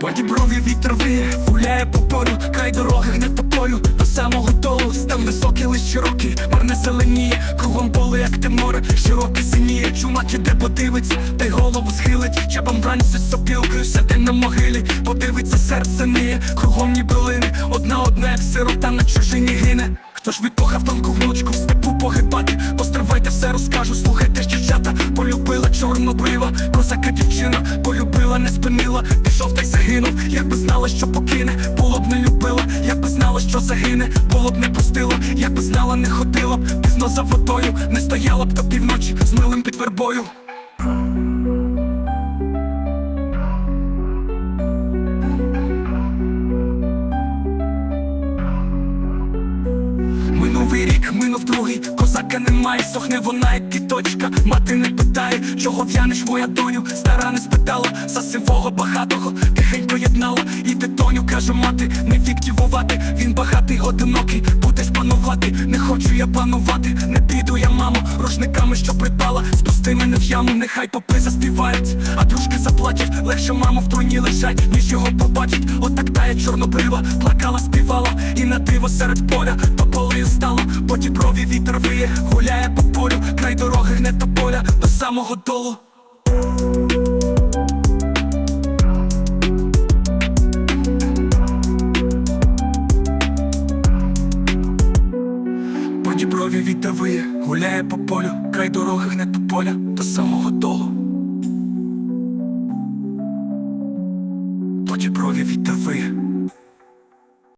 По діброві вітер виє, гуляє по полю, край дороги гне тополю до самого долу, став високий, лиш широкий, марне зеленіє, кругом поле, як те море, широке синіє, чумак іде подивиться, та й голову схилить, чабам вранці сопілкою сяде на могилі, подивиться, серце ниє, кругом ніби лине, одна одна, як сирота на чужині гине. Хто ж відпохав тонку внучку в степу погибати, постривайте, все розкажу, слухайте ж дівчата, полюбила чорнобрива, козака дівчина, полюбила, не спинила, пішов та й загинув, якби знала, що покине, було б не любила, якби знала, що загине, було б не пустила, якби знала, не ходила б, пізно за водою, не стояла б до півночі з милим під вербою. Минув другий, козака немає, сохне вона, як кіточка. Мати не питає, чого в'янеш, моя доню, стара не спитала, за сивого багатого, тихенько єднала, і дитоню, каже мати, не фіктівувати, він багатий, одинокий, будеш панувати, не хочу я панувати, не піду я, рушниками, що придбала, спусти мене в яму, нехай попи заспівають, а дружки заплачуть, легше маму в труні лежать, ніж його побачить, отак тає чорнобрива, плакала, співала, і на диво серед поля, тополею стало, по діброві вітер виє, гуляє по полю, край дороги гне тополя, до самого долу. крові віддавиє, гуляє по полю, край дороги гне по поля до самого долу. Тоді брові віддавиє.